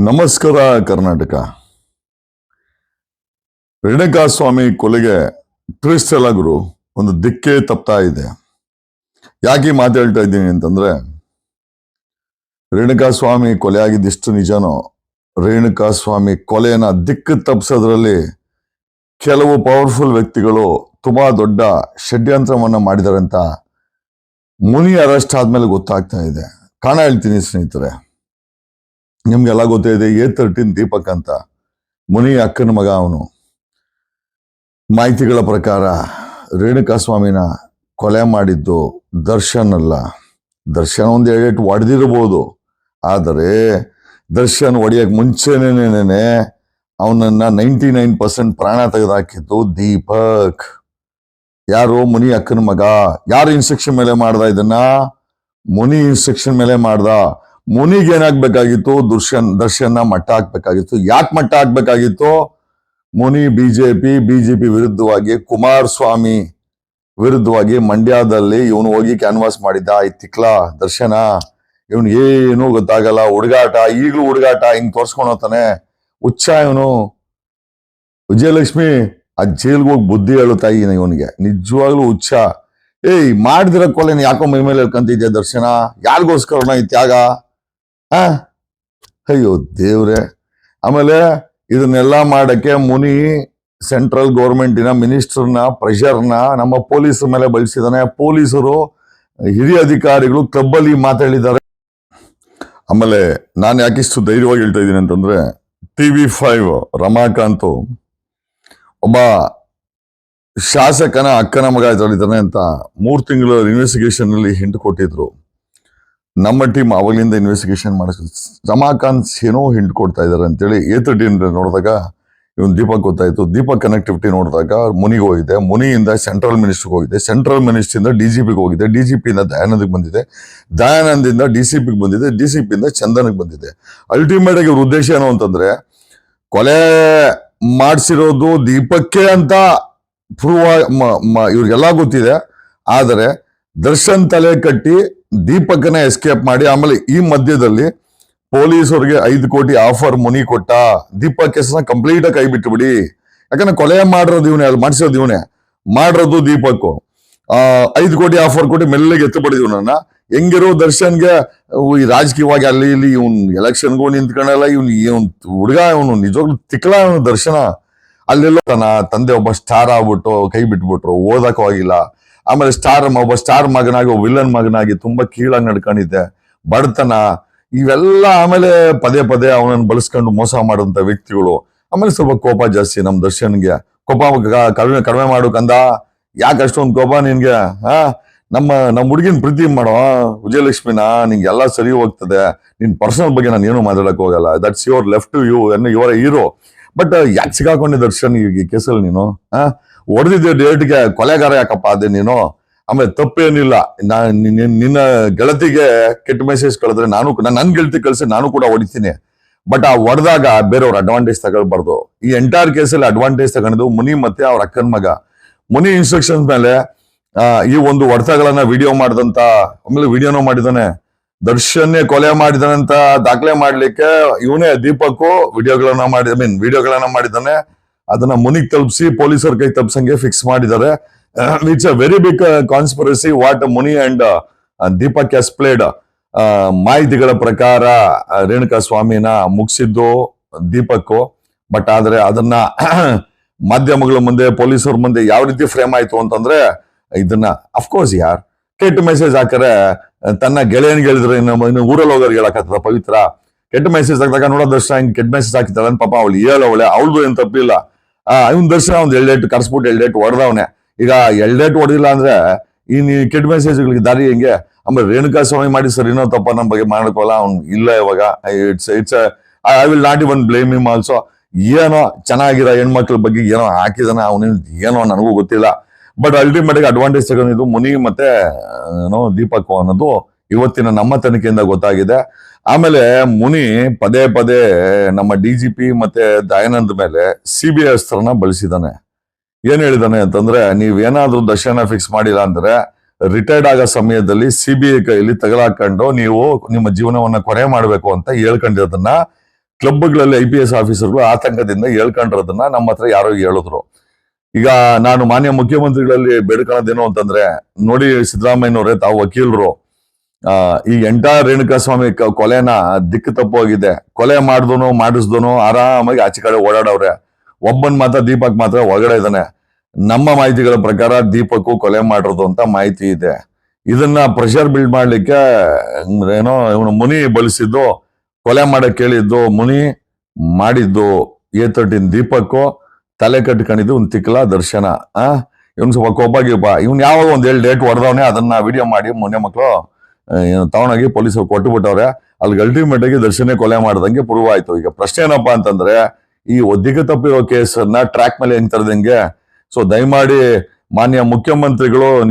ನಮಸ್ಕಾರ ಕರ್ನಾಟಕ. ರೇಣುಕಾಸ್ವಾಮಿ ಕೊಲೆಗೆ ಎಲ್ಲ ಗುರು, ಒಂದು ದಿಕ್ಕೇ ತಪ್ತಾ ಇದೆ. ಯಾಕೆ ಮಾತಾಡ್ತಾ ಇದ್ದೀನಿ ಅಂತಂದ್ರೆ, ರೇಣುಕಾಸ್ವಾಮಿ ಕೊಲೆ ಆಗಿದ್ದಿಷ್ಟು ನಿಜನೋ, ರೇಣುಕಾಸ್ವಾಮಿ ಕೊಲೆಯನ್ನ ದಿಕ್ಕು ತಪ್ಪಿಸೋದ್ರಲ್ಲಿ ಕೆಲವು ಪವರ್ಫುಲ್ ವ್ಯಕ್ತಿಗಳು ತುಂಬಾ ದೊಡ್ಡ ಷಡ್ಯಂತ್ರವನ್ನು ಮಾಡಿದಾರೆ ಅಂತ ಮುನಿ ಅರೆಸ್ಟ್ ಆದ್ಮೇಲೆ ಗೊತ್ತಾಗ್ತಾ ಇದೆ. ಕಾಣ ಹೇಳ್ತೀನಿ ಸ್ನೇಹಿತರೆ. ನಿಮ್ಗೆಲ್ಲ ಗೊತ್ತೇ ಇದೆ ಎ ತರ್ಟೀನ್ ದೀಪಕ್ ಅಂತ. ಮುನಿ ಅಕ್ಕನ ಮಗ ಅವನು. ಮಾಹಿತಿಗಳ ಪ್ರಕಾರ ರೇಣುಕಾಸ್ವಾಮಿನ ಕೊಲೆ ಮಾಡಿದ್ದು ದರ್ಶನ್ ಅಲ್ಲ. ದರ್ಶನ್ ಒಂದು ಎರಡೆಟ್ಟು ಹೊಡೆದಿರ್ಬೋದು ಆದರೆ ದರ್ಶನ್ ಹೊಡೆಯಕ್ ಮುಂಚೆನೇನೆ ಅವನನ್ನ ನೈಂಟಿ ನೈನ್ ಪರ್ಸೆಂಟ್ ಪ್ರಾಣ ತೆಗೆದಾಕಿದ್ದು ದೀಪಕ್. ಯಾರು? ಮುನಿ ಅಕ್ಕನ ಮಗ. ಯಾರು ಇನ್ಸ್ಟ್ರಕ್ಷನ್ ಮೇಲೆ ಮಾಡ್ದ ಇದನ್ನ? ಮುನಿ ಇನ್ಸ್ಟ್ರಕ್ಷನ್ ಮೇಲೆ ಮಾಡ್ದ. ಮುನಿಗೆ ಏನಾಗ್ಬೇಕಾಗಿತ್ತು? ದುರ್ಶನ್ ದರ್ಶನ ಮಟ್ಟ ಹಾಕ್ಬೇಕಾಗಿತ್ತು. ಯಾಕೆ ಮಟ್ಟ ಹಾಕ್ಬೇಕಾಗಿತ್ತು? ಮುನಿ ಬಿಜೆಪಿ ಬಿಜೆಪಿ ವಿರುದ್ಧವಾಗಿ, ಕುಮಾರಸ್ವಾಮಿ ವಿರುದ್ಧವಾಗಿ ಮಂಡ್ಯದಲ್ಲಿ ಇವನು ಹೋಗಿ ಕ್ಯಾನ್ವಾಸ್ ಮಾಡಿದ್ದ. ಈ ತಿಕ್ಲ, ದರ್ಶನ, ಇವನು ಏನು ಗೊತ್ತಾಗಲ್ಲ. ಹುಡುಗಾಟ, ಈಗಲೂ ಹುಡುಗಾಟ, ಹಿಂಗ್ ತೋರ್ಸ್ಕೊಂಡು ಹೋಗ್ತಾನೆ ಹುಚ್ಚ ಇವನು. ವಿಜಯಲಕ್ಷ್ಮಿ ಆ ಜೈಲ್ಗೆ ಹೋಗಿ ಬುದ್ಧಿ ಹೇಳುತ್ತಾ ತಾಯಿ ಇವನಿಗೆ. ನಿಜವಾಗ್ಲೂ ಹುಚ್ಚ. ಏಯ್, ಮಾಡಿದಿರ ಕೊಲೆ ಯಾಕೋ ಮೈ ಮೇಲೆ ಹೇಳ್ಕೊಂತಿದ್ಯಾ ದರ್ಶನ? ಯಾರಿಗೋಸ್ಕರನ ಈ ತ್ಯಾಗ? ಆ? ಅಯ್ಯೋ ದೇವ್ರೆ. ಆಮೇಲೆ ಇದನ್ನೆಲ್ಲ ಮಾಡಕ್ಕೆ ಮುನಿ ಸೆಂಟ್ರಲ್ ಗೌರ್ಮೆಂಟಿನ ಮಿನಿಸ್ಟರ್ನ, ಪ್ರೆಷರ್ನ, ನಮ್ಮ ಪೊಲೀಸರ ಮೇಲೆ ಬಳಸಿದಾನೆ. ಪೊಲೀಸರು, ಹಿರಿಯ ಅಧಿಕಾರಿಗಳು ಕ್ಲಬ್ಬಲ್ಲಿ ಮಾತಾಡಿದ್ದಾರೆ. ಆಮೇಲೆ ನಾನು ಯಾಕಿಷ್ಟು ಧೈರ್ಯವಾಗಿ ಹೇಳ್ತಾ ಇದ್ದೀನಿ ಅಂತಂದ್ರೆ ಟಿವಿ ಫೈವ್ ರಮಾಕಾಂತ್ ಒಬ್ಬ ಶಾಸಕನ ಅಕ್ಕನ ಮಗ ಇದ್ದಾನೆ ಅಂತ ಮೂರು ತಿಂಗಳ ಇನ್ವೆಸ್ಟಿಗೇಷನ್ ಅಲ್ಲಿ ಹಿಂಟ್ ಕೊಟ್ಟಿದ್ರು. ನಮ್ಮ ಟೀಮ್ ಅವಾಗಲಿಂದ ಇನ್ವೆಸ್ಟಿಗೇಷನ್ ಮಾಡಿಸ್ ರಮಾಕಾಂತ್ ಏನೋ ಹಿಂಡ್ ಕೊಡ್ತಾ ಇದ್ದಾರೆ ಅಂತೇಳಿ ಎ ತರ್ಟೀನ್ ನೋಡಿದಾಗ ಇವನು ದೀಪಕ್ ಗೊತ್ತಾಯಿತು. ದೀಪಕ್ ಕನೆಕ್ಟಿವಿಟಿ ನೋಡಿದಾಗ ಮುನಿಗೆ ಹೋಗಿದೆ. ಮುನಿಯಿಂದ ಸೆಂಟ್ರಲ್ ಮಿನಿಸ್ಟ್ರಿಗೆ ಹೋಗಿದೆ. ಸೆಂಟ್ರಲ್ ಮಿನಿಸ್ಟ್ರಿಂದ ಡಿ ಜಿ ಪಿಗೆ ಹೋಗಿದೆ. ಡಿ ಜಿ ಪಿಯಿಂದ ದಯಾನಂದಕ್ಕೆ ಬಂದಿದೆ. ದಯಾನಂದಿಂದ ಡಿ ಸಿ ಪಿಗೆ ಬಂದಿದೆ. ಡಿ ಸಿ ಪಿಯಿಂದ ಚಂದನಕ್ಕೆ ಬಂದಿದೆ. ಅಲ್ಟಿಮೇಟ್ ಆಗಿ ಇವ್ರ ಉದ್ದೇಶ ಏನು ಅಂತಂದರೆ ಕೊಲೆ ಮಾಡಿಸಿರೋದು ದೀಪಕ್ಕೆ ಅಂತ ಪ್ರೂವ್ ಇವ್ರಿಗೆಲ್ಲ ಗೊತ್ತಿದೆ. ಆದರೆ ದರ್ಶನ್ ತಲೆ ಕಟ್ಟಿ ದೀಪಕನ ಎಸ್ಕೇಪ್ ಮಾಡಿ, ಆಮೇಲೆ ಈ ಮಧ್ಯದಲ್ಲಿ ಪೊಲೀಸರಿಗೆ ಐದು ಕೋಟಿ ಆಫರ್ ಮುನಿ ಕೊಟ್ಟ. ದೀಪಕ್ ಕೇಸ್ನ ಕಂಪ್ಲೀಟ್ ಆಗಿ ಕೈ ಬಿಟ್ಟು ಬಿಡಿ ಯಾಕಂದ್ರೆ ಕೊಲೆ ಮಾಡಿರೋದು ಇವನೇ, ಅದು ಮಾಡಿಸೋದು ಇವನೇ. ಮಾಡಿರೋದು ದೀಪಕ್ ಆ, ಐದು ಕೋಟಿ ಆಫರ್ ಕೊಟ್ಟು ಮೆಲ್ಲಗೆ ಎತ್ತು ನನ್ನ ಹೆಂಗಿರೋ ದರ್ಶನ್ಗೆ ಈ ರಾಜಕೀಯವಾಗಿ ಅಲ್ಲಿ ಇಲ್ಲಿ ಇವನ್ ಎಲೆಕ್ಷನ್ಗೂ ನಿಂತ್ಕೊಂಡಲ್ಲ, ಇವನ್ ಇವನ್ ಹುಡುಗ, ಇವನು ನಿಜವಾಗ್ಲೂ ತಿಕ್ಕಲ ಇವನು ದರ್ಶನ. ಅಲ್ಲೆಲ್ಲ ತನ್ನ ತಂದೆ ಒಬ್ಬ ಸ್ಟಾರ್ ಆಗ್ಬಿಟ್ಟು ಕೈ ಬಿಟ್ಬಿಟ್ರು, ಓದಕ್ಕೂ ಹೋಗಿಲ್ಲ ಆಮೇಲೆ ಸ್ಟಾರ್ ಒಬ್ಬ ಸ್ಟಾರ್ ಮಗನಾಗಿ, ಒಬ್ಬ ವಿಲನ್ ಮಗನಾಗಿ ತುಂಬಾ ಕೀಳಾಗಿ ನಡ್ಕೊಂಡಿದ್ದೆ. ಬಡತನ, ಇವೆಲ್ಲ ಆಮೇಲೆ ಪದೇ ಪದೇ ಅವನನ್ನು ಬಳಸ್ಕೊಂಡು ಮೋಸ ಮಾಡುವಂತ ವ್ಯಕ್ತಿಗಳು. ಆಮೇಲೆ ಸ್ವಲ್ಪ ಕೋಪ ಜಾಸ್ತಿ ನಮ್ಮ ದರ್ಶನ್ಗೆ. ಕೋಪ ಕಡಿಮೆ ಕಡಿಮೆ ಮಾಡು ಕಂದ. ಯಾಕೆ ಅಷ್ಟೊಂದು ಕೋಪ ನಿನ್ಗೆ? ಹಾ? ನಮ್ಮ ನಮ್ಮ ಹುಡುಗಿನ ಪ್ರೀತಿ ಮಾಡೋ ವಿಜಯಲಕ್ಷ್ಮಿನ? ನಿಂಗೆ ಎಲ್ಲ ಸರಿ ಹೋಗ್ತದೆ. ನಿನ್ ಪರ್ಸನಲ್ ಬಗ್ಗೆ ನಾನು ಏನು ಮಾತಾಡಕ್ ಹೋಗಲ್ಲ. That's your left you and your hero but ಯಾಕೆ ಸಿಗಾಕೊಂಡೆ ದರ್ಶನ್ ಈ ಕೇಸಲ್ಲಿ ನೀನು? ಆ? ಹೊಡೆದಿದ್ದೆ ಡೇಟ್ಗೆ ಕೊಲೆಗಾರ ಯಾಕಪ್ಪ ಅದೇ ನೀನು? ಆಮೇಲೆ ತಪ್ಪೇನಿಲ್ಲ. ನಾ ನಿನ್ನ- ನಿನ್ನ ಗೆಳತಿಗೆ ಕೆಟ್ಟ ಮೆಸೇಜ್ ಕಳೆದ್ರೆ ನಾನು ನನ್ನ ಗೆಳತಿ ಕಳಿಸಿ ನಾನು ಕೂಡ ಹೊಡಿತೀನಿ. ಬಟ್ ಆ ಹೊಡೆದಾಗ ಬೇರೆಯವ್ರ ಅಡ್ವಾಂಟೇಜ್ ತಗೊಳ್ಬಾರ್ದು. ಈ ಎಂಟೈರ್ ಕೇಸಲ್ಲಿ ಅಡ್ವಾಂಟೇಜ್ ತಗೊಂಡು ಮುನಿ ಮತ್ತೆ ಅವ್ರ ಅಕ್ಕನ ಮಗ. ಮುನಿ ಇನ್ಸ್ಟ್ರಕ್ಷನ್ಸ್ ಮೇಲೆ ಈ ಒಂದು ಹೊಡೆತಗಳನ್ನ ವಿಡಿಯೋ ಮಾಡಿದಂತ ಆಮೇಲೆ ವಿಡಿಯೋನೂ ಮಾಡಿದಾನೆ ದರ್ಶನ್ನೇ ಕೊಲೆ ಮಾಡಿದಾನಂತ ದಾಖಲೆ ಮಾಡ್ಲಿಕ್ಕೆ ಇವನೇ ದೀಪಕ್ಕು ವಿಡಿಯೋಗಳನ್ನ ಮಾಡಿ ಐ ಮೀನ್ ವಿಡಿಯೋಗಳನ್ನ ಮಾಡಿದ್ದಾನೆ. ಅದನ್ನ ಮುನಿಗ್ ತಲುಪಿಸಿ ಪೊಲೀಸರ ಕೈ ತಪ್ಸಂಗೆ ಫಿಕ್ಸ್ ಮಾಡಿದ್ದಾರೆ. It's a very big conspiracy what Muni and Deepak as played ಮಾಹಿತಿಗಳ ಪ್ರಕಾರ ಆ, ರೇಣುಕಾ ಸ್ವಾಮಿನ ಮುಗಿಸಿದ್ದು ದೀಪಕ್ಕು. ಬಟ್ ಆದ್ರೆ ಅದನ್ನ ಮಾಧ್ಯಮಗಳ ಮುಂದೆ ಪೊಲೀಸರ ಮುಂದೆ ಯಾವ ರೀತಿ ಫ್ರೇಮ್ ಆಯ್ತು ಅಂತಂದ್ರೆ ಇದನ್ನ ಅಫ್ಕೋರ್ಸ್ ಯಾರ್ ಕೆಟ್ಟ ಮೆಸೇಜ್ ಹಾಕರೆ ತನ್ನ ಗೆಳೆಯನ್ಗೆ ಹೇಳಿದ್ರೆ ಇನ್ನು ಇನ್ನು ಊರಲ್ಲಿ ಹೋಗೋರ್ಗೆ ಹೇಳಕತ್ತದ ಪವಿತ್ರ. ಕೆಟ್ಟ ಮೆಸೇಜ್ ಹಾಕಿದಾಗ ನೋಡೋ, ದರ್ಶನ ಹಿಂಗೆ ಕೆಟ್ಟ ಮೆಸೇಜ್ ಹಾಕಿದ್ದಾಳೆ ಅಂತ ಪಾಪ ಅವಳು ಹೇಳವಳೆ ಅವಳದು ಏನು ತಪ್ಪಿಲ್ಲ. ಇವನ್ ದರ್ಶನ ಒಂದ್ ಎಳ್ಳೆಟ್ಟು ಕರ್ಸ್ಬಿಟ್ಟು ಎಲ್ಡೇಟ್ ಹೊಡೆದವನೆ. ಈಗ ಎಲ್ಡೇಟ್ ಹೊಡೆದಿಲ್ಲ ಅಂದ್ರೆ, ಈ ನೀ ಕೆಟ್ಟ ಮೆಸೇಜ್ಗಳಿಗೆ ದಾರಿ ಹೆಂಗೆ? ಆಮೇಲೆ ರೇಣುಕಾ ಸ್ವಾಮಿ ಮಾಡಿ ಸರ್ ಏನೋ ತಪ್ಪ ನಮ್ಮ ಬಗ್ಗೆ ಮಾಡ್ಕೊಲ್ಲ, ಅವ್ನು ಇಲ್ಲ ಇವಾಗ. It's it's I will not even blame him also ಏನೋ ಚೆನ್ನಾಗಿರೋ ಹೆಣ್ಮಕ್ಳ ಬಗ್ಗೆ ಏನೋ ಹಾಕಿದಾನ ಅವನೇನು ಏನೋ ನನಗೂ ಗೊತ್ತಿಲ್ಲ. ಬಟ್ ಅಲ್ಟಿಮೇಟ್ ಅಡ್ವಾಂಟೇಜ್ ತಗೊಂಡಿದ್ದು ಮುನಿ ಮತ್ತೆ ಏನೋ ದೀಪಕ್ ಅನ್ನೋದು ಇವತ್ತಿನ ನಮ್ಮ ತನಿಖೆಯಿಂದ ಗೊತ್ತಾಗಿದೆ. ಆಮೇಲೆ ಮುನಿ ಪದೇ ಪದೇ ನಮ್ಮ ಡಿ ಜಿ ಪಿ ಮತ್ತೆ ದಯಾನಂದ್ ಮೇಲೆ ಸಿ ಬಿ ಐ ಅಸ್ತ್ರನ ಬಳಸಿದಾನೆ. ಏನ್ ಹೇಳಿದಾನೆ ಅಂತಂದ್ರೆ, ನೀವೇನಾದ್ರೂ ದರ್ಶನ ಫಿಕ್ಸ್ ಮಾಡಿಲ್ಲ ಅಂದ್ರೆ ರಿಟೈರ್ಡ್ ಆಗೋ ಸಮಯದಲ್ಲಿ ಸಿ ಬಿ ಐ ಕೈಯಲ್ಲಿ ತಗಲಾಕೊಂಡು ನೀವು ನಿಮ್ಮ ಜೀವನವನ್ನ ಕೊನೆ ಮಾಡಬೇಕು ಅಂತ ಹೇಳ್ಕೊಂಡಿರೋದನ್ನ ಕ್ಲಬ್ಗಳಲ್ಲಿ ಐ ಪಿ ಎಸ್ ಆಫೀಸರ್ಗಳು ಆತಂಕದಿಂದ ಹೇಳ್ಕೊಂಡಿರೋದನ್ನ ನಮ್ಮ ಹತ್ರ ಯಾರೋ ಹೇಳಿದ್ರು. ಈಗ ನಾನು ಮಾನ್ಯ ಮುಖ್ಯಮಂತ್ರಿಗಳಲ್ಲಿ ಬೇಡ್ಕೊಳ್ಳೋದೇನು ಅಂತಂದ್ರೆ, ನೋಡಿ ಸಿದ್ದರಾಮಯ್ಯನವರೇ, ತಾವು ವಕೀಲರು. ಈ ಎಂಟೈರ್ ರೇಣುಕಾಸ್ವಾಮಿ ಕೊಲೆನ ದಿಕ್ಕು ತಪ್ಪೋಗಿದೆ. ಕೊಲೆ ಮಾಡಿದನು, ಮಾಡಿಸ್ದನು, ಆರಾಮಾಗಿ ಆಚೆ ಕಡೆ ಓಡಾಡವ್ರೆ. ಒಬ್ಬನ್ ಮಾತ್ರ, ದೀಪಕ್ ಮಾತ್ರ ಒಳಗಡೆ ಇದ್ದಾನೆ. ನಮ್ಮ ಮಾಹಿತಿಗಳ ಪ್ರಕಾರ ದೀಪಕ್ ಕೊಲೆ ಮಾಡಿರೋದು ಅಂತ ಮಾಹಿತಿ ಇದೆ. ಇದನ್ನ ಪ್ರೆಷರ್ ಬಿಲ್ಡ್ ಮಾಡ್ಲಿಕ್ಕೆ ಏನೋ ಇವನು ಮುನಿ ಬಳಸಿದ್ದು, ಕೊಲೆ ಮಾಡಕ್ ಕೇಳಿದ್ದು ಮುನಿ ಮಾಡಿದ್ದು. ಎ ತರ್ಟೀನ್ ದೀಪಕ್ಕು ತಲೆ ಕಟ್ಕೊಂಡಿದ್ದು ಒಂದು ತಿಕ್ಕಲ ದರ್ಶನ, ಆ? ಇವ್ನು ಸ್ವಲ್ಪ ಕೋಪ ಗೀಪ ಇವ್ನು ಯಾವಾಗ ಒಂದು ಹೇಳಿ ಡೇಟ್ ಹೊಡೆದವನೇ, ಅದನ್ನ ವಿಡಿಯೋ ಮಾಡಿ ಮೊನ್ನೆ ಮಕ್ಕಳು ತಗೊಂಡೋಗಿ ಪೊಲೀಸರು ಕೊಟ್ಟು ಬಿಟ್ಟವ್ರೆ ಅಲ್ಲಿ ಅಲ್ಟಿಮೇಟ್ ಆಗಿ ದರ್ಶನೇ ಕೊಲೆ ಮಾಡ್ದಂಗೆ ಪ್ರೂವ್ ಆಯ್ತು. ಈಗ ಪ್ರಶ್ನೆ ಏನಪ್ಪಾ ಅಂತಂದ್ರೆ, ಈ ಒದ್ದಿಗೆ ತಪ್ಪಿರೋ ಕೇಸನ್ನ ಟ್ರ್ಯಾಕ್ ಮೇಲೆ ಹೆಂಗ್ ತರದಂಗೆ ಸೊ ದಯಮಾಡಿ ಮಾನ್ಯ ಮುಖ್ಯಮಂತ್ರಿಗಳು